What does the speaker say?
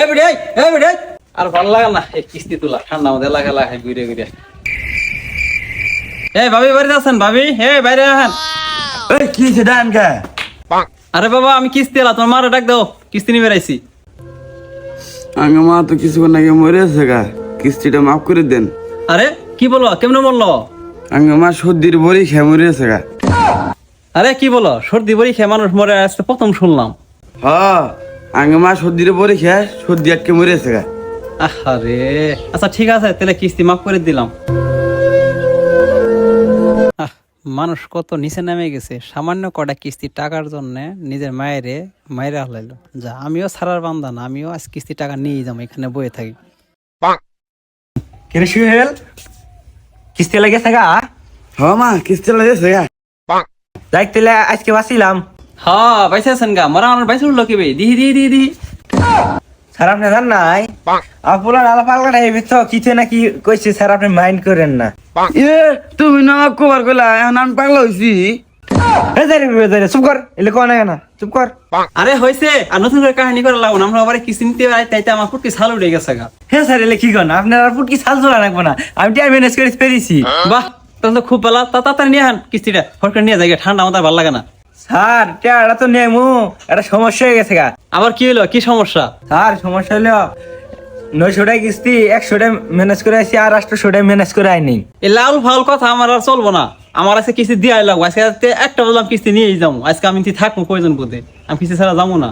এ বিড়ে এ বিড়ে। আর ভালো লাগে না এই কিস্তি তোলা ঠান্ডা মধ্যে লাগা লাগে ঘুরে ঘুরে। এই ভাবি বাড়িতে আছেন ভাবি? হে বাইরে আহেন। এই কি আরে বাবা আমি কিস্তি এলা তোমার মারে ডাক দাও কিস্তি নিয়ে বেড়াইছি আঙ্গা মা তো কিছুক্ষণ আগে মরে আছে গা। কিস্তিটা মাফ করে দেন। আরে কি বলো কেমনে বলল? আঙ্গা মা সর্দির বড়ি খেয়ে মরে আছে গা। আরে কি বলো সর্দি বড়ি খেয়ে মানুষ মরে আসতে প্রথম শুনলাম। হ আঙ্গা মা সর্দির বড়ি খেয়ে সর্দি আটকে মরে আছে গা। আরে আচ্ছা ঠিক আছে তাহলে কিস্তি মাফ করে দিলাম। মানুষ কত নিচে নেমে গেছে। সামান্য কটা কিস্তি টাকার জন্য নিজের মায়েরে মায়েরা হলাইলো যা আমিও ছাড়ার বান্দা না আমিও আজ কিস্তি টাকা নিয়ে যাব এখানে বয়ে থাকি। কিরে সুহেল? কিস্তি লাগে থাকা হ মা কিস্তি লাগেছে গা। যাই তাহলে আজকে বাঁচিলাম। হ্যাঁ বাইসে আছেন গা। মারা আমার উঠল কি বে দিহি দিহি দিহি দিহি স্যার আপনি জান নাই? আপনার আলা পাগলা এই ভিতর কিছু নাকি কইছে স্যার আপনি মাইন্ড করেন না। এ তুমি না আমাকে কবার কইলা এখন আমি পাগলা হইছি এই যাই রে, যাই রে, চুপ কর এলে কোন? না চুপ কর আরে নতুন করে কাহিনী করে লাগবো। না আমরা আবার পারি তাইতে আমার ফুটকি ছাল উঠে গেছে গা। হ্যাঁ স্যার এলে কি করেন আপনার আর ফুটকি সাল তোলা রাখব না। আমি টাইম ম্যানেজ করে পেরেছি বাহ তাহলে তো খুব ভালো তা তাড়াতাড়ি নিয়ে আন কিস্তিটা নিয়ে যাই ঠান্ডা আমাদের ভালো লাগে না। স্যার এটা তো নেমু। একটা সমস্যা হয়ে গেছে গা। আবার কি হলো? কি সমস্যা? স্যার সমস্যা হলো নয়শোটাই কিস্তি একশোটাই ম্যানেজ করে আসি আর আটশো টাকা ম্যানেজ করে আইনি। এই লাল ফাল কথা আমার আর চলবো না। আমার আজকে কিস্তি দিয়ে লাগবো। আজকে একটা বললাম কিস্তি নিয়েই যাব। আজকে আমি থাকব কয়জন বোধে? আমি কিস্তি ছাড়া যাব না।